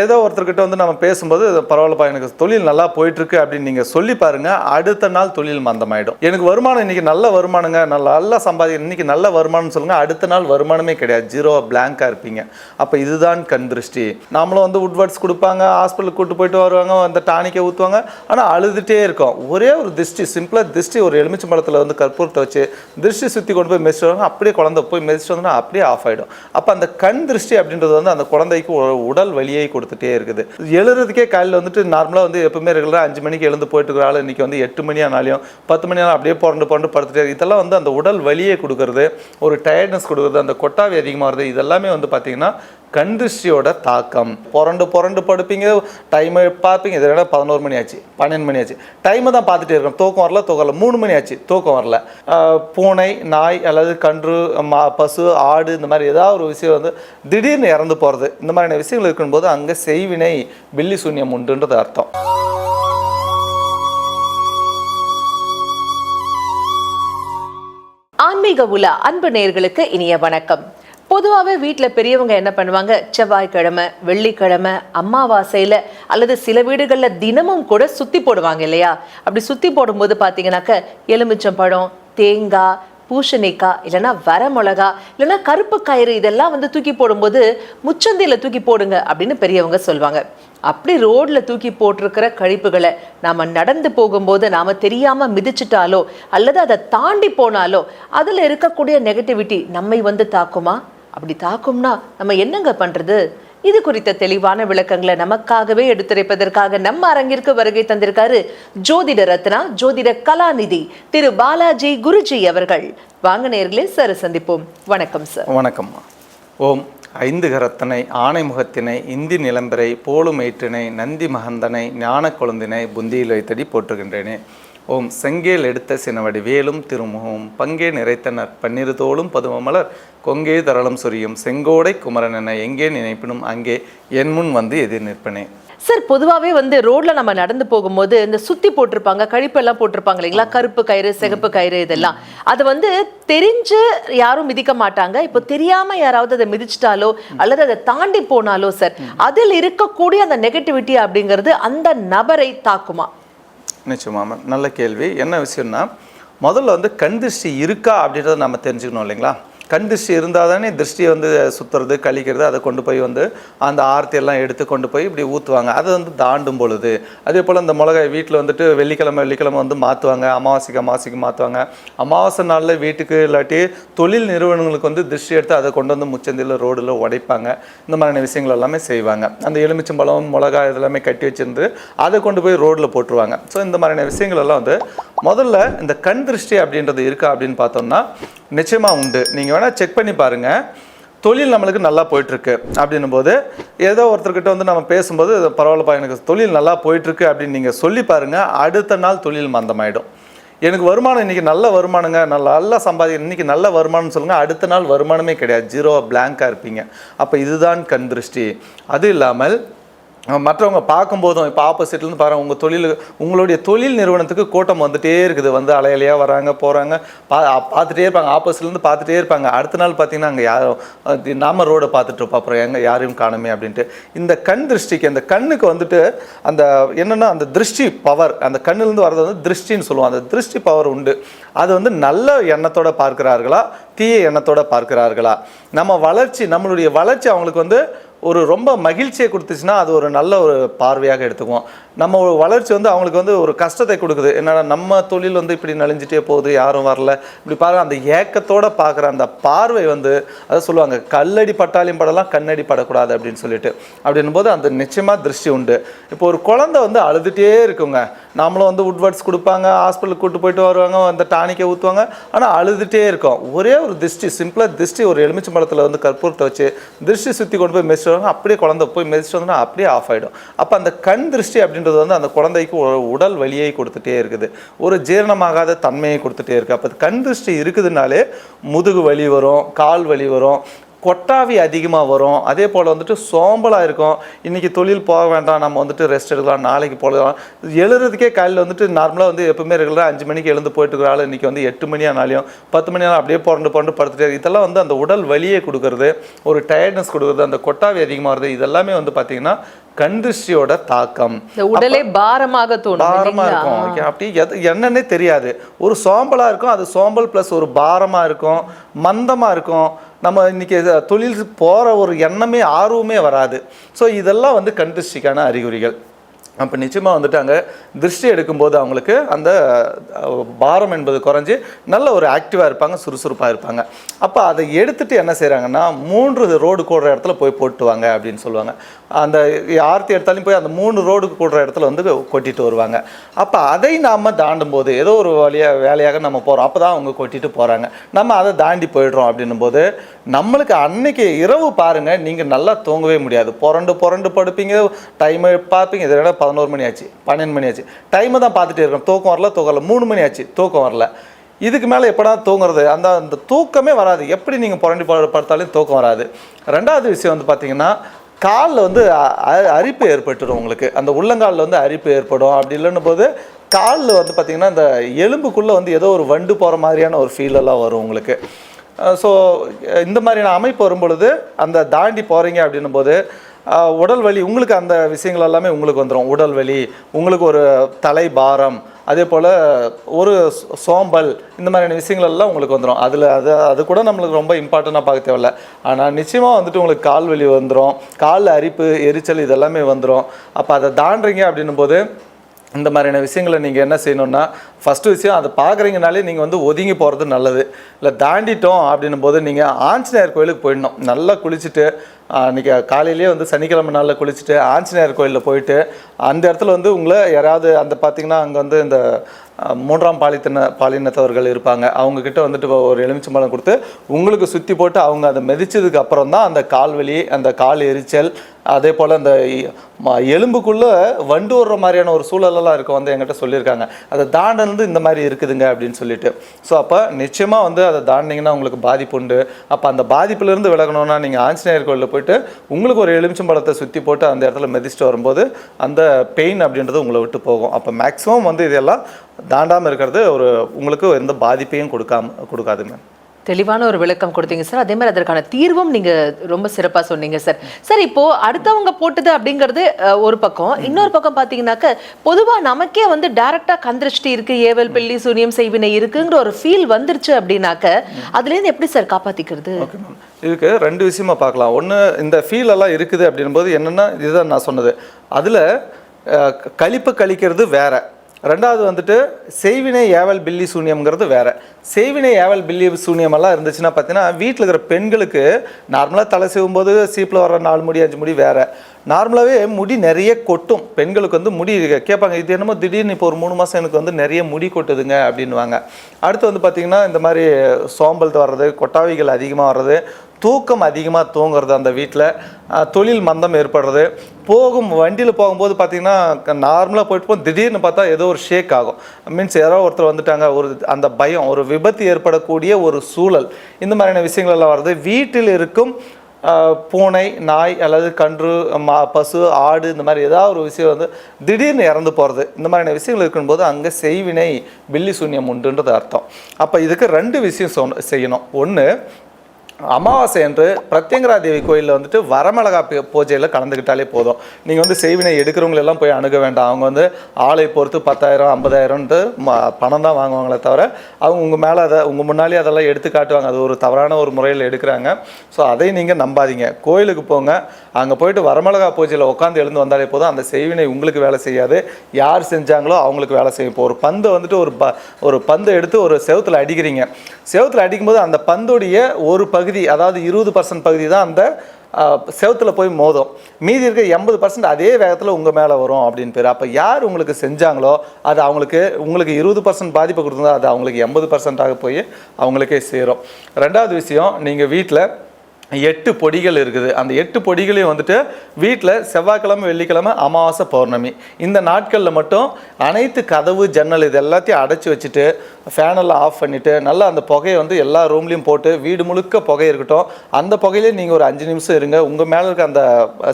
ஏதோ ஒருத்தர்கிட்ட வந்து நம்ம பேசும்போது பரவாயில்லப்பா எனக்கு தொழில் நல்லா போயிட்டுருக்கு அப்படின்னு நீங்கள் சொல்லி பாருங்கள் அடுத்த நாள் தொழில் மந்தமாயிடும். எனக்கு வருமானம் இன்னைக்கு நல்ல வருமானங்க. நல்லா நல்லா சம்பாதி இன்றைக்கி நல்ல வருமானம் சொல்லுங்கள் அடுத்த நாள் வருமானமே கிடையாது. ஜீரோ பிளாங்காக இருப்பீங்க. அப்போ இதுதான் கண் திருஷ்டி. நாமளும் வந்து உட்வர்ட்ஸ் கொடுப்பாங்க. ஹாஸ்பிட்டலுக்கு கூட்டு போயிட்டு வருவாங்க. அந்த டானிக்கை ஊற்றுவாங்க ஆனால் அழுதுகிட்டே இருக்கும். ஒரே ஒரு திருஷ்டி சிம்பிளாக திருஷ்டி ஒரு எலுமிச்சம்பழத்தில் வந்து கற்பூரத்தை வச்சு திருஷ்டி சுற்றி கொண்டு போய் மெதிச்சு வருவாங்க. அப்படியே குழந்தை போய் மெதிச்சு வந்தோன்னா அப்படியே ஆஃப் ஆகிடும் அப்போ அந்த கண் திருஷ்டி அப்படின்றது வந்து அந்த குழந்தைக்கு உடல் உடல் வலியை கொடுத்துட்டே இருக்குது. எழுதுறதுக்கே காலையில் வந்துட்டு நார்மலாக வந்து எப்பவுமே ரெகுலராக அஞ்சு மணிக்கு எழுந்து போயிட்டு இருக்கிற ஆள் இன்னைக்கு வந்து எட்டு மணி ஆனாலையும் பத்து மணி ஆனால் அப்படியே புரண்டு புரண்டு படுத்துட்டே இதெல்லாம் வந்து அந்த உடல் வலியை கொடுக்கறது ஒரு டயர்ட்னஸ் கொடுக்குறது அந்த கொட்டாவி அதிகமாகிறது இதெல்லாமே வந்து பார்த்திங்கன்னா கண் திருஷ்டியோட தாக்கம். புரண்டு புரண்டு படுப்பீங்க டைமை பார்ப்பீங்க. இதை விட பதினோரு மணி ஆச்சு பன்னெண்டு மணி ஆச்சு டைமை தான் பார்த்துட்டே இருக்கோம் தூக்கம் வரல தூக்கம் வரல. மூணு மணி ஆச்சு தூக்கம் வரல. பூனை நாய் அல்லது கன்று மா பசு ஆடு இந்த மாதிரி ஏதாவது ஒரு விஷயம் வந்து திடீர்னு இறந்து போகிறது இந்த மாதிரியான விஷயங்கள் இருக்கும்போது அங்கே செய்வினை பில்லி சூன்யம் உண்டுன்றது அர்த்தம். ஆன்மீக உலா அன்பு நேர்களுக்கு இனிய வணக்கம். பொதுவாகவே வீட்டில் பெரியவங்க என்ன பண்ணுவாங்க? செவ்வாய்க்கிழமை வெள்ளிக்கிழமை அமாவாசையில் அல்லது சில வீடுகளில் தினமும் கூட சுற்றி போடுவாங்க இல்லையா? அப்படி சுற்றி போடும்போது பார்த்தீங்கன்னாக்க எலுமிச்சம்பழம் தேங்காய் பூசணிக்காய் இல்லைன்னா வரமிளகா இல்லைன்னா கருப்பு கயிறு இதெல்லாம் வந்து தூக்கி போடும்போது முச்சந்தியில் தூக்கி போடுங்க அப்படின்னு பெரியவங்க சொல்லுவாங்க அப்படி ரோட்ல தூக்கி போட்டிருக்கிற கழிப்புகளை நாம நடந்து போகும்போது நாம தெரியாம மிதிச்சிட்டாலோ அல்லது அதை தாண்டி போனாலோ அதில் இருக்கக்கூடிய நெகட்டிவிட்டி நம்மை வந்து தாக்குமா? அப்படி தாக்கும்னா நம்ம என்னங்க பண்றது? இது குறித்த தெளிவான விளக்கங்களை நமக்காகவே எடுத்துரைப்பதற்காக நம்ம அரங்கிற்கு வருகை தந்திருக்காரு ஜோதிட ரத்னா ஜோதிட கலாநிதி திரு பாலாஜி குருஜி அவர்கள். வாங்க நேர்களே சார் சந்திப்போம். வணக்கம் சார். வணக்கம். ஓம் ஐந்து கரத்தனை ஆணைமுகத்தினை இந்தி நிலம்பரை போலுமேற்றினை நந்தி மகந்தனை ஞான கொழுந்தினை புந்தியில் வைத்தடி போற்றுகின்றேனே. ஓம் செங்கேல் எடுத்த சினவடி வேலும் திருமுகமும் பங்கே நிறைத்தனர் பன்னிரு தோளும் பதுமமலர் கொங்கே தரளம் சொரியும் செங்கோடை குமரன் என எங்கே நினைப்பினும் அங்கே என் முன் வந்து எதிர் நிற்பனே. சார் பொதுவாகவே வந்து ரோட்ல நம்ம நடந்து போகும்போது இந்த சுத்தி போட்டிருப்பாங்க கழிப்பெல்லாம் போட்டிருப்பாங்க இல்லைங்களா? கருப்பு கயிறு சிகப்பு கயிறு இதெல்லாம். அது வந்து தெரிஞ்சு யாரும் மிதிக்க மாட்டாங்க. இப்போ தெரியாம யாராவது அதை மிதிச்சிட்டாலோ அல்லது அதை தாண்டி போனாலோ சார் அதில் இருக்கக்கூடிய அந்த நெகட்டிவிட்டி அப்படிங்கிறது அந்த நபரை தாக்குமா? நிச்சயமாக நல்ல கேள்வி. என்ன விஷயம்னா முதல்ல வந்து கண் திருஷ்டி இருக்கா அப்படின்றத நம்ம தெரிஞ்சுக்கணும் இல்லைங்களா? கண் திருஷ்டி இருந்தால் தானே திருஷ்டியை வந்து சுற்றுறது கழிக்கிறது அதை கொண்டு போய் வந்து அந்த ஆர்த்தி எல்லாம் எடுத்து கொண்டு போய் இப்படி ஊற்றுவாங்க அதை வந்து தாண்டும் பொழுது அதே போல் இந்த மிளகாய் வீட்டில் வந்துட்டு வெள்ளிக்கிழமை வெள்ளிக்கிழமை வந்து மாற்றுவாங்க அமாவாசைக்கு அமாவாசைக்கு மாற்றுவாங்க அமாவாசை நாளில் வீட்டுக்கு இல்லாட்டி தொழில் நிறுவனங்களுக்கு வந்து திருஷ்டி எடுத்து அதை கொண்டு வந்து முச்சந்தியில் ரோடில் உடைப்பாங்க. இந்த மாதிரியான விஷயங்கள் எல்லாமே செய்வாங்க. அந்த எலுமிச்சம்பழம் மிளகாய் இதெல்லாமே கட்டி வச்சிருந்து அதை கொண்டு போய் ரோட்டில் போட்டுருவாங்க. ஸோ இந்த மாதிரியான விஷயங்கள் எல்லாம் வந்து முதல்ல இந்த கண் திருஷ்டி அப்படின்றது இருக்கா அப்படின்னு பார்த்தோம்னா நிச்சயமாக உண்டு. நீங்கள் வேணால் செக் பண்ணி பாருங்கள் தொழில் நம்மளுக்கு நல்லா போயிட்டுருக்கு அப்படின்னும் போது ஏதோ ஒருத்தர்கிட்ட வந்து நம்ம பேசும்போது பரவாயில்லப்பா எனக்கு தொழில் நல்லா போயிட்டுருக்கு அப்படின்னு நீங்கள் சொல்லி பாருங்கள் அடுத்த நாள் தொழில் மந்தமாயிடும். எனக்கு வருமானம் இன்னைக்கு நல்ல வருமானங்க. நல்லா நல்லா சம்பாதி இன்றைக்கி நல்ல வருமானம்னு சொல்லுங்கள் அடுத்த நாள் வருமானமே கிடையாது. ஜீரோ பிளாங்காக இருப்பீங்க. அப்போ இதுதான் கண் திருஷ்டி. அது இல்லாமல் மற்றவங்க பார்க்கும்போதும் இப்போ ஆப்போசிட்லேருந்து பாருங்கள் உங்கள் தொழில் உங்களுடைய தொழில் நிறுவனத்துக்கு கூட்டம் வந்துகிட்டே இருக்குது. வந்து அலையலையாக வராங்க போகிறாங்க பா பார்த்துட்டே இருப்பாங்க ஆப்போசிட்லேருந்து பார்த்துட்டே இருப்பாங்க. அடுத்த நாள் பார்த்தீங்கன்னா அங்கே யாரும் நாம ரோடை பார்த்துட்டு இருப்போம். அப்புறம் எங்கே யாரையும் காணுமே அப்படின்ட்டு. இந்த கண் திருஷ்டிக்கு அந்த கண்ணுக்கு வந்துட்டு அந்த என்னென்னா அந்த திருஷ்டி பவர் அந்த கண்ணிலேருந்து வர்றது வந்து திருஷ்டின்னு சொல்லுவோம். அந்த திருஷ்டி பவர் உண்டு. அது வந்து நல்ல எண்ணத்தோடு பார்க்கிறார்களா தீய எண்ணத்தோடு பார்க்கிறார்களா? நம்ம வளர்ச்சி நம்மளுடைய வளர்ச்சி அவங்களுக்கு வந்து ஒரு ரொம்ப மகிழ்ச்சியை கொடுத்துச்சுன்னா அது ஒரு நல்ல ஒரு பார்வையாக எடுத்துக்குவோம். நம்ம வளர்ச்சி வந்து அவங்களுக்கு வந்து ஒரு கஷ்டத்தை கொடுக்குது. என்னடா நம்ம தொழில் வந்து இப்படி நலிஞ்சிட்டே போகுது யாரும் வரல. இப்படி பாரு அந்த ஏக்கத்தோட பார்க்குற அந்த பார்வை வந்து அதை சொல்லுவாங்க கல்லடி பட்டாலையும் படலாம் கண்ணடி படக்கூடாது அப்படின்னு சொல்லிட்டு. அப்படின்னும் போது அந்த நிச்சயமாக திருஷ்டி உண்டு. இப்போ ஒரு குழந்தை வந்து அழுதுகிட்டே இருக்குங்க. நாமளும் வந்து உட்வர்ட்ஸ் கொடுப்பாங்க ஹாஸ்பிட்டலுக்கு கூட்டு போயிட்டு வருவாங்க அந்த டானிக்கை ஊற்றுவாங்க ஆனால் அழுதுகிட்டே இருக்கும். ஒரே ஒரு திருஷ்டி சிம்பிளாக திருஷ்டி ஒரு எலுமிச்சம்பழத்தில் வந்து கற்பூரத்தை வச்சு திருஷ்டி சுற்றி கொண்டு போய் மெஸ்ட் மெதிச்சு அப்படியே குழந்தை போய் மிதிச்சுட்டு வந்தோம்னா அப்படியே ஆஃப் ஆகிடும் அப்போ அந்த கண் திருஷ்டி அப்படின்றது வந்து அந்த குழந்தைக்கு ஒரு உடல் வலியை கொடுத்துட்டே இருக்குது. ஒரு ஜீரணமாகாத தன்மையை கொடுத்துட்டே இருக்குது அப்போ கண் திருஷ்டி இருக்குதுனாலே முதுகு வலி வரும் கால் வலி வரும் கொட்டாவி அதிகமாக வரும். அதே போல் வந்துட்டு சோம்பலாக இருக்கும். இன்றைக்கி தொழில் போக வேண்டாம். நம்ம வந்துட்டு ரெஸ்ட் எடுக்கலாம். நாளைக்கு போகலாம். எழுறதுக்கே காலையில் வந்துட்டு நார்மலாக வந்து எப்பவுமே ரெகுலராக அஞ்சு மணிக்கு எழுந்து போயிட்டு இருக்கிற ஆள் இன்றைக்கி வந்து எட்டு மணி ஆனாலையும் பத்து மணி ஆனாலும் அப்படியே புரண்டு புரண்டு படுத்துட்டே. இதெல்லாம் வந்து அந்த உடல் வலியை கொடுக்கறது ஒரு டயர்ட்னஸ் கொடுக்குறது அந்த கொட்டாவி அதிகமாக வருது. இதெல்லாமே வந்து பார்த்திங்கன்னா கண் திருஷ்டியோட தாக்கம். உடலே பாரமாக தோணும் பாரமா இல்லைங்களா? இருக்கும் ஓகே, அப்படி எது என்னன்னே தெரியாது. ஒரு சோம்பலா இருக்கும். அது சோம்பல் ப்ளஸ் ஒரு பாரமா இருக்கும். மந்தமா இருக்கும். நம்ம இன்னைக்கு தொழில் போகிற ஒரு எண்ணமே ஆர்வமே வராது. ஸோ இதெல்லாம் வந்து கண் அறிகுறிகள். அப்போ நிச்சயமாக வந்துட்டு அங்கே திருஷ்டி எடுக்கும்போது அவங்களுக்கு அந்த பாரம் என்பது குறைஞ்சி நல்ல ஒரு ஆக்டிவாக இருப்பாங்க சுறுசுறுப்பாக இருப்பாங்க. அப்போ அதை எடுத்துகிட்டு என்ன செய்கிறாங்கன்னா மூன்று ரோடு கூடுற இடத்துல போய் போட்டுவாங்க அப்படின்னு சொல்லுவாங்க. அந்த ஆர்த்தி எடுத்தாலும் போய் அந்த மூணு ரோடுக்கு கூடுற இடத்துல வந்து கொட்டிட்டு வருவாங்க. அப்போ அதை நாம் தாண்டும் போது ஏதோ ஒரு வழியாக வேலையாக நம்ம போகிறோம் அப்போ தான் அவங்க கொட்டிட்டு போகிறாங்க நம்ம அதை தாண்டி போயிடுறோம் அப்படின்னும் போது நம்மளுக்கு அன்னைக்கு இரவு பாருங்கள் நீங்கள் நல்லா தூங்கவே முடியாது. புரண்டு புரண்டு படுப்பீங்க டைமை பார்ப்பீங்க. இதை விட பதினோரு மணி ஆச்சு பன்னெண்டு மணி ஆச்சு. டைமை தான் பார்த்துட்டே இருக்கோம். தூக்கம் வரல தூக்கம் வரல. மூணு மணி ஆச்சு தூக்கம் வரல. இதுக்கு மேலே எப்படா தூங்குறது? அந்த அந்த தூக்கமே வராது. எப்படி நீங்கள் புரண்டி படுத்தாலும் தூக்கம் வராது. ரெண்டாவது விஷயம் வந்து பார்த்திங்கன்னா காலில் வந்து அ- அரிப்பு ஏற்பட்டுடும் உங்களுக்கு. அந்த உள்ளங்காலில் வந்து அரிப்பு ஏற்படும். அப்படி இல்லைன்னும் போது காலில் வந்து பார்த்திங்கன்னா இந்த எலும்புக்குள்ளே வந்து ஏதோ ஒரு வண்டு போகிற மாதிரியான ஒரு ஃபீலெல்லாம் வரும் உங்களுக்கு. ஸோ இந்த மாதிரியான அமைப்பு வரும்பொழுது அந்த தாண்டி போகிறீங்க அப்படின்னும் போது உடல் வலி உங்களுக்கு அந்த விஷயங்கள் எல்லாமே உங்களுக்கு வந்துடும் உடல் வலி உங்களுக்கு ஒரு தலை பாரம் அதே போல் ஒரு சோம்பல் இந்த மாதிரியான விஷயங்கள் எல்லாம் உங்களுக்கு வந்துடும் அதில் அது அது கூட நம்மளுக்கு ரொம்ப இம்பார்ட்டண்ட்டாக பார்க்க தேவையில்ல. ஆனால் நிச்சயமாக வந்துட்டு உங்களுக்கு கால் வலி வந்துடும் காலில் அரிப்பு எரிச்சல் இதெல்லாமே வந்துடும் அப்போ அதை தாண்டுறீங்க அப்படின்னும் போது இந்த மாதிரியான விஷயங்களை நீங்கள் என்ன செய்யணும்னா ஃபஸ்ட்டு விஷயம் அதை பார்க்குறீங்கனாலே நீங்கள் வந்து ஒதுங்கி போகிறது நல்லது. இல்லை தாண்டிட்டோம் அப்படின்னும் போது நீங்கள் ஆஞ்சநேயர் கோயிலுக்கு போயிடணும். நல்லா குளிச்சுட்டு அன்றைக்கி காலையிலேயே வந்து சனிக்கிழமை நாளில் குளிச்சுட்டு ஆஞ்சநேயர் கோயிலில் போயிட்டு அந்த இடத்துல வந்து உங்களை யாராவது அந்த பார்த்தீங்கன்னா அங்கே வந்து இந்த மூன்றாம் பாலித்தின பாலினத்தவர்கள் இருப்பாங்க. அவங்கக்கிட்ட வந்துட்டு ஒரு எலுமிச்சம்பழம் கொடுத்து உங்களுக்கு சுற்றி போட்டு அவங்க அதை மிதிச்சதுக்கு அப்புறம் தான் அந்த கால் வலி அந்த கால் எரிச்சல் அதே போல் அந்த எலும்புக்குள்ளே வண்டு வர்ற மாதிரியான ஒரு சூழலெல்லாம் இருக்கும் வந்து என்கிட்ட சொல்லியிருக்காங்க. அதை தாண்டனது இந்த மாதிரி இருக்குதுங்க அப்படின்னு சொல்லிட்டு. ஸோ அப்போ நிச்சயமாக வந்து அதை தாண்டிங்கன்னா உங்களுக்கு பாதிப்பு உண்டு. அப்போ அந்த பாதிப்புலேருந்து விலகணும்னா நீங்கள் ஆஞ்சநேயர் கோயிலில் போயிட்டு உங்களுக்கு ஒரு எலுமிச்சம்பழத்தை சுற்றி போட்டு அந்த இடத்துல மிதிச்சுட்டு வரும்போது அந்த பெயின் அப்படின்றது உங்களை விட்டு போகும். அப்போ மேக்ஸிமம் வந்து இதெல்லாம் தாண்டாமல் இருக்கிறது ஒரு உங்களுக்கு எந்த பாதிப்பையும் கொடுக்காம கொடுக்காது மேம் தெளிவான ஒரு விளக்கம் கொடுத்தீங்க சார் அதே மாதிரி அதற்கான தீர்வும் நீங்க ரொம்ப சிறப்பா சொன்னீங்க சார் சார் இப்போ அடுத்தவங்க போட்டது அப்படிங்கிறது ஒரு பக்கம். இன்னொரு பக்கம் பாத்தீங்கன்னாக்க பொதுவா நமக்கே வந்து டைரக்டா கந்திருஷ்டி இருக்கு ஏவல் பில்லி சூனியம் செய்வினை இருக்குங்கிற ஒரு ஃபீல் வந்துருச்சு அப்படின்னாக்க அதுல இருந்து எப்படி சார் காப்பாத்திக்கிறது? ஓகே மேம் இதுக்கு ரெண்டு விஷயமா பார்க்கலாம் ஒன்று இந்த ஃபீல் எல்லாம் இருக்குது அப்படின்போது என்னென்னா இதுதான் நான் சொன்னது. அதில் கழிப்பு கழிக்கிறது வேற. ரெண்டாவது வந்துட்டு செய்வினை ஏவல் பில்லி சூனியம்ங்கிறது வேறு. செய்வினை ஏவல் பில்லி சூனியம் எல்லாம் இருந்துச்சுன்னா பார்த்தீங்கன்னா வீட்டில் இருக்கிற பெண்களுக்கு நார்மலாக தலை செய்யும்போது சீப்பில் வர நாலு முடி அஞ்சு முடி வேறு. நார்மலாகவே முடி நிறைய கொட்டும். பெண்களுக்கு வந்து முடி கேட்பாங்க இது என்னமோ திடீர்னு இப்போ ஒரு மூணு மாதம் எனக்கு வந்து நிறைய முடி கொட்டுதுங்க அப்படின்னுவாங்க. அடுத்து வந்து பார்த்திங்கன்னா இந்த மாதிரி சோம்பல் வர்றது கொட்டாவிகள் அதிகமாக வர்றது தூக்கம் அதிகமாக தூங்குறது அந்த வீட்டில் தொழில் மந்தம் ஏற்படுறது. போகும் வண்டியில் போகும்போது பார்த்திங்கன்னா நார்மலாக போயிட்டு போகும் திடீர்னு பார்த்தா ஏதோ ஒரு ஷேக் ஆகும். மீன்ஸ் யாரோ ஒருத்தர் வந்துட்டாங்க ஒரு அந்த பயம் ஒரு விபத்து ஏற்படக்கூடிய ஒரு சூழல். இந்த மாதிரியான விஷயங்கள்லாம் வர்றது. வருது வீட்டில் இருக்கும் பூனை நாய் அல்லது கன்று மா பசு ஆடு இந்த மாதிரி ஏதாவது ஒரு விஷயம் வந்து திடீர்னு இறந்து போகிறது இந்த மாதிரியான விஷயங்கள் இருக்கும்போது அங்கே செய்வினை பில்லி சூன்யம் உண்டுன்றது அர்த்தம். அப்போ இதுக்கு ரெண்டு விஷயம் சொன்ன செய்யணும். ஒன்று அமாவாசை என்று பிரத்யங்கரா தேவி கோயிலில் வந்துட்டு வரமிளகா பூஜையில் கலந்துக்கிட்டாலே போதும். நீங்கள் வந்து செய்வினை எடுக்கிறவங்களெல்லாம் போய் அணுக வேண்டாம். அவங்க வந்து ஆளை பொறுத்து பத்தாயிரம் ஐம்பதாயிரம்ன்ட்டு ம பணம் தான் வாங்குவாங்களே தவிர அவங்க உங்கள் மேலே அதை உங்கள் முன்னாலே அதெல்லாம் எடுத்து காட்டுவாங்க. அது ஒரு தவறான ஒரு முறையில் எடுக்கிறாங்க. ஸோ அதை நீங்கள் நம்பாதீங்க. கோயிலுக்கு போங்க. அங்கே போயிட்டு வரமிளகா பூஜையில் உட்காந்து எழுந்து வந்தாலே போதும். அந்த செய்வினை உங்களுக்கு வேலை செய்யாது. யார் செஞ்சாங்களோ அவங்களுக்கு வேலை செய்யும். இப்போ ஒரு பந்து வந்துட்டு ஒரு ப ஒரு பந்து எடுத்து ஒரு செவுத்துல அடிக்கிறீங்க. செவத்தில் அடிக்கும்போது அந்த பந்துடைய ஒரு பகுதி அதாவது இருபது பர்சன்ட் பகுதி தான் அந்த செவத்தில் போய் மோதும். மீதி இருக்க எண்பது பர்சன்ட் அதே வேகத்தில் உங்கள் மேலே வரும் அப்படின்னு பேர். அப்போ யார் உங்களுக்கு செஞ்சாங்களோ அது அவங்களுக்கு உங்களுக்கு இருபது பர்சன்ட் பாதிப்பு கொடுத்துருந்தா அது அவங்களுக்கு எண்பது பர்சன்டாக போய் அவங்களுக்கே சேரும். ரெண்டாவது விஷயம் நீங்கள் வீட்டில் எட்டு பொடிகள் இருக்குது. அந்த எட்டு பொடிகளையும் வந்துட்டு வீட்டில் செவ்வாய்க்கிழமை வெள்ளிக்கிழமை அமாவாசை பௌர்ணமி. இந்த நாட்களில் மட்டும் அனைத்து கதவு ஜன்னல் இது எல்லாத்தையும் அடைச்சி வச்சுட்டு ஃபேனெல்லாம் ஆஃப் பண்ணிவிட்டு நல்லா அந்த புகையை வந்து எல்லா ரூம்லேயும் போட்டு வீடு முழுக்க புகை இருக்கட்டும். அந்த புகையிலே நீங்கள் ஒரு அஞ்சு நிமிஷம் இருங்க. உங்கள் மேலே இருக்க அந்த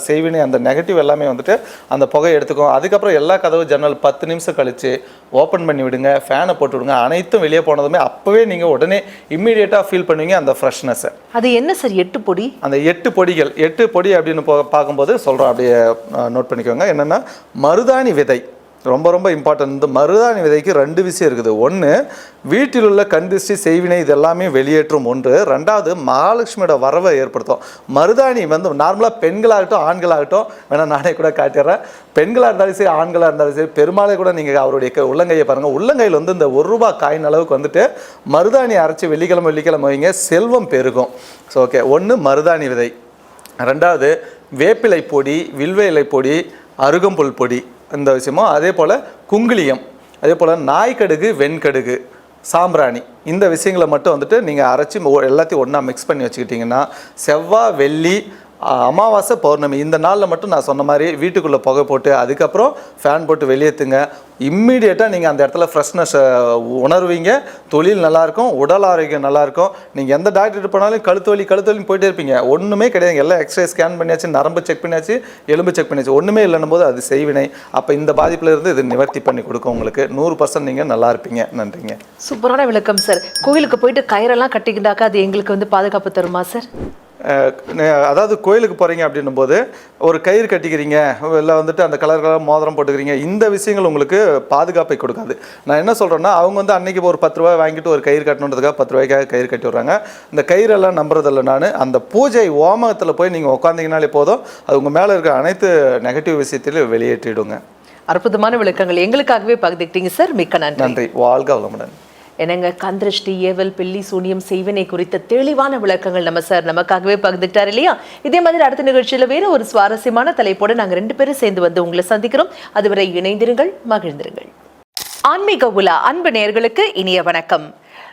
செய்வினை அந்த நெகட்டிவ் எல்லாமே வந்துட்டு அந்த புகையை எடுத்துக்கும் அதுக்கப்புறம் எல்லா கதவு ஜன்னல் பத்து நிமிஷம் கழித்து ஓப்பன் பண்ணி விடுங்க. ஃபேனை போட்டு விடுங்க. அனைத்தும் வெளியே போனதுமே அப்போவே நீங்கள் உடனே இம்மீடியட்டாக ஃபீல் பண்ணுவீங்க அந்த ஃப்ரெஷ்னஸை அது என்ன சார் எட்டு பொடி? அந்த எட்டு பொடிகள் எட்டு பொடி அப்படின்னு போ பார்க்கும்போது சொல்கிறோம் அப்படியே நோட் பண்ணிக்கோங்க. என்னென்னா மருதாணி விதை. ரொம்ப ரொம்ப இம்பார்ட்டன்ட் இந்த மருதாணி விதைக்கு ரெண்டு விஷயம் இருக்குது. ஒன்று வீட்டில் உள்ள கந்திஷ்டி செய்வினை இது எல்லாமே வெளியேற்றும். ஒன்று ரெண்டாவது மகாலட்சுமியோட வரவை ஏற்படுத்தும். மருதாணி வந்து நார்மலாக பெண்களாகட்டும் ஆண்களாகட்டும் வேணால் நானே கூட காட்டிடுறேன். பெண்களாக இருந்தாலும் சரி ஆண்களாக இருந்தாலும் சரி பெருமாளை கூட நீங்கள் அவருடைய க- உள்ளங்கையை பாருங்கள் உள்ளங்கையில் வந்து இந்த ஒரு ரூபா காயின் அளவுக்கு வந்துட்டு மருதாணி அரைச்சி வெள்ளிக்கிழமை வெள்ளிக்கிழமை வைங்க செல்வம் பெருகும். ஸோ ஓகே ஒன்று மருதாணி விதை. ரெண்டாவது வேப்பிலை பொடி வில்வ இலை பொடி அருகம்புல் பொடி. இந்த விஷயமும் அதே போல் குங்குளியம் அதே போல் நாய்க்கடுகு வெண்கடுகு சாம்பிராணி இந்த விஷயங்களை மட்டும் வந்துட்டு நீங்கள் அரைச்சி எல்லாத்தையும் ஒன்றா மிக்ஸ் பண்ணி வச்சுக்கிட்டிங்கன்னா செவ்வாய் வெள்ளி அமாவாசை பௌர்ணமி. இந்த நாளில் மட்டும் நான் சொன்ன மாதிரி வீட்டுக்குள்ளே புகை போட்டு அதுக்கப்புறம் ஃபேன் போட்டு வெளியேற்றுங்க இம்மீடியட்டாக நீங்கள் அந்த இடத்துல ஃப்ரெஷ்னஸ் உணர்வீங்க. தொழில் நல்லாயிருக்கும் உடல் ஆரோக்கியம் நல்லாயிருக்கும். நீங்கள் எந்த டாக்டர் போனாலும் கழுத்து வலி கழுத்து வலி போயிட்டே இருப்பீங்க. ஒன்றுமே கிடையாது. எல்லாம் எக்ஸ்ரே ஸ்கேன் பண்ணியாச்சு நரம்பு செக் பண்ணியாச்சு எலும்பு செக் பண்ணியாச்சு. ஒன்றுமே இல்லைன்னும் போது அது செய்வினை. அப்போ இந்த பாதிப்பில் இருந்து இது நிவர்த்தி பண்ணி கொடுக்கும் உங்களுக்கு. நூறு பர்சன்ட் நீங்கள் நல்லா இருப்பீங்க. நன்றிங்க. சூப்பரான விளக்கம் சார் கோயிலுக்கு போயிட்டு கயிறெல்லாம் கட்டிக்கிட்டாக்கா அது எங்களுக்கு வந்து பாதுகாப்பு தருமா சார் அதாவது கோயிலுக்கு போகிறீங்க அப்படின்னும் போது ஒரு கயிறு கட்டிக்கிறீங்க இல்லை வந்துட்டு அந்த கலர் கலர் மோதிரம் போட்டுக்கிறீங்க இந்த விஷயங்கள் உங்களுக்கு பாதுகாப்பை கொடுக்காது. நான் என்ன சொல்கிறேன்னா அவங்க வந்து அன்னைக்கு ஒரு பத்து ரூபாய் வாங்கிட்டு ஒரு கயிறு கட்டணுன்றதுக்காக பத்து ரூபாய்க்காக கயிறு கட்டி விட்றாங்க. இந்த கயிறெல்லாம் நம்புறதில்ல நான். அந்த பூஜை ஓமத்தில் போய் நீங்கள் உட்காந்தீங்கனாலே போதும். அது உங்கள் மேலே இருக்க அனைத்து நெகட்டிவ் விஷயத்திலும் வெளியேற்றிடுங்க. அற்புதமான விளக்கங்கள் எங்களுக்காகவே பகிர்ந்துக்கிட்டீங்க சார். மிக்க நன்றி. நன்றி. வாழ்க வளமுடன். என்னங்க கந்திருஷ்டி ஏவல் பில்லி சூனியம் செய்வனை குறித்த தெளிவான விளக்கங்கள் நம்ம சார் நமக்காகவே பகிர்ந்துட்டார் இல்லையா? இதே மாதிரி அடுத்த நிகழ்ச்சியில வேற ஒரு சுவாரஸ்யமான தலைப்போட நாங்க ரெண்டு பேரும் சேர்ந்து வந்து உங்களை சந்திக்கிறோம். அதுவரை இணைந்திருங்கள் மகிழ்ந்திருங்கள். ஆன்மீக உலா அன்பு நேயர்களுக்கு இனிய வணக்கம்.